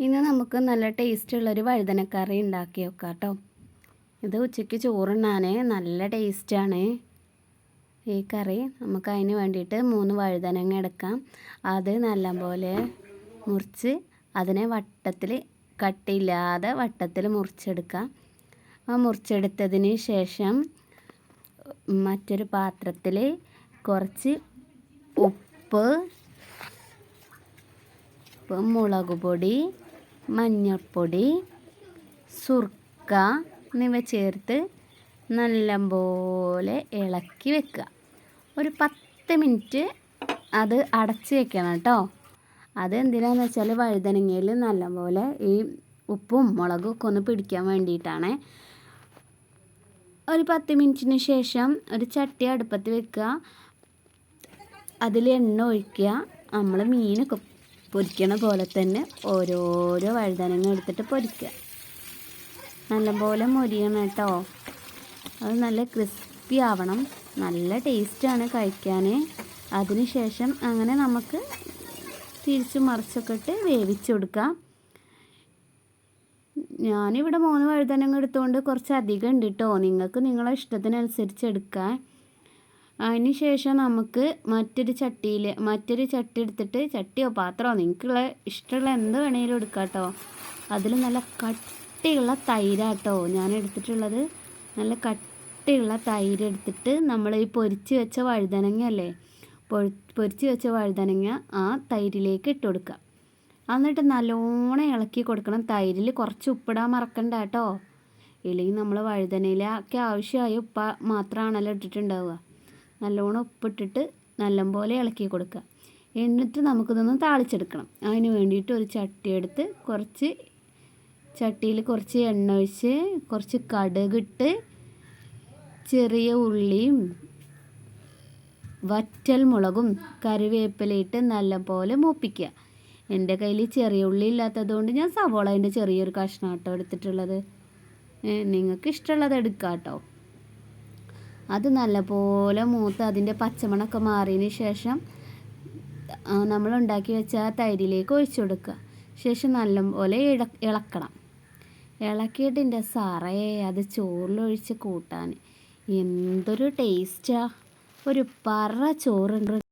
ഇന്ന് നമുക്ക് നല്ല ടേസ്റ്റുള്ളൊരു വഴുതനക്കറി ഉണ്ടാക്കി വെക്കാം കേട്ടോ ഇത് ഉച്ചയ്ക്ക് ചോറുണ്ണാൻ നല്ല ടേസ്റ്റാണ്. ഈ കറി നമുക്ക് അതിന് വേണ്ടിയിട്ട് മൂന്ന് വഴുതനങ്ങ എടുക്കാം. അത് നല്ലപോലെ മുറിച്ച് അതിനെ വട്ടത്തിൽ കട്ടിയില്ലാതെ വട്ടത്തിൽ മുറിച്ചെടുക്കാം. ആ മുറിച്ചെടുത്തതിന് ശേഷം മറ്റൊരു പാത്രത്തിൽ കുറച്ച് ഉപ്പ് ഉപ്പ് മുളക് പൊടി മഞ്ഞൾപ്പൊടി സുർക്ക എന്നിവ ചേർത്ത് നല്ലപോലെ ഇളക്കി വെക്കുക. ഒരു പത്ത് മിനിറ്റ് അത് അടച്ച് വെക്കണം കേട്ടോ. അത് എന്തിനാന്ന് വെച്ചാൽ വഴുതനങ്ങയിൽ നല്ലപോലെ ഈ ഉപ്പും മുളകും ഒക്കെ ഒന്ന് പിടിക്കാൻ വേണ്ടിയിട്ടാണ്. ഒരു പത്ത് മിനിറ്റിന് ശേഷം ഒരു ചട്ടി അടുപ്പത്ത് വെക്കുക. അതിൽ എണ്ണ ഒഴിക്കുക. നമ്മൾ മീനൊക്കെ പൊരിക്കണ പോലെ തന്നെ ഓരോരോ വഴുതനങ്ങ എടുത്തിട്ട് പൊരിക്കുക. നല്ലപോലെ മൊരിയണം കേട്ടോ. അത് നല്ല ക്രിസ്പി ആവണം. നല്ല ടേസ്റ്റാണ് കഴിക്കാൻ അതിന് ശേഷം അങ്ങനെ നമുക്ക് തിരിച്ച് മറിച്ചൊക്കെ ഇട്ട് വേവിച്ചു കൊടുക്കാം. ഞാനിവിടെ മൂന്ന് വഴുതനങ്ങ എടുത്തുകൊണ്ട് കുറച്ച് അധികം ഉണ്ട് കേട്ടോ നിങ്ങൾക്ക് നിങ്ങളെ ഇഷ്ടത്തിനനുസരിച്ച് എടുക്കാം അതിന് ശേഷം നമുക്ക് മറ്റൊരു ചട്ടിയിൽ മറ്റൊരു ചട്ടി എടുത്തിട്ട് ചട്ടിയോ പാത്രമോ നിങ്ങൾക്കുള്ള ഇഷ്ടമുള്ള എന്ത് വേണമെങ്കിലും എടുക്കാം കേട്ടോ. അതിൽ നല്ല കട്ടിയുള്ള തൈരാട്ടോ ഞാൻ എടുത്തിട്ടുള്ളത് നല്ല കട്ടിയുള്ള തൈര് എടുത്തിട്ട് നമ്മൾ ഈ പൊരിച്ച് വെച്ച വഴുതനങ്ങ അല്ലേ പൊരിച്ച് വെച്ച വഴുതനങ്ങ ആ തൈരിലേക്ക് ഇട്ട് കൊടുക്കുക. എന്നിട്ട് നല്ലോണം ഇളക്കി കൊടുക്കണം. തൈരിൽ കുറച്ച് ഉപ്പിടാൻ മറക്കണ്ട കേട്ടോ. ഇല്ലെങ്കിൽ നമ്മൾ വഴുതനയിലൊക്കെ ആവശ്യമായ ഉപ്പ മാത്രമാണല്ലോ ഇട്ടിട്ടുണ്ടാവുക. നല്ലോണം ഉപ്പിട്ടിട്ട് നല്ലപോലെ ഇളക്കി കൊടുക്കുക. എന്നിട്ട് നമുക്കിതൊന്ന് താളിച്ചെടുക്കണം. അതിന് വേണ്ടിയിട്ട് ഒരു ചട്ടി എടുത്ത് കുറച്ച് ചട്ടിയിൽ കുറച്ച് എണ്ണ ഒഴിച്ച് കുറച്ച് കടുകിട്ട് ചെറിയ ഉള്ളിയും വറ്റൽ മുളകും കറിവേപ്പിലയിട്ട് നല്ലപോലെ മൂപ്പിക്കുക. എന്റെ കയ്യിൽ ചെറിയ ഉള്ളി ഇല്ലാത്തതുകൊണ്ട് ഞാൻ സവോളേന്റെ ചെറിയൊരു കഷ്ണം കേട്ടോ എടുത്തിട്ടുള്ളത് നിങ്ങൾക്ക് ഇഷ്ടമുള്ളത് എടുക്കാം കേട്ടോ അത് നല്ലപോലെ മൂത്ത് അതിന്റെ പച്ചമണമൊക്കെ മാറിയതിന് ശേഷം നമ്മൾ ഉണ്ടാക്കി വെച്ച തൈരിലേക്ക് ഒഴിച്ചു കൊടുക്കുക. ശേഷം നല്ലപോലെ ഇള ഇളക്കണം. ഇളക്കിയിട്ട് എന്റെ സാറേ അത് ചോറിലൊഴിച്ച് കൂട്ടാൻ. എന്തൊരു ടേസ്റ്റാ ഒരു പറ ചോറുണ്ട്.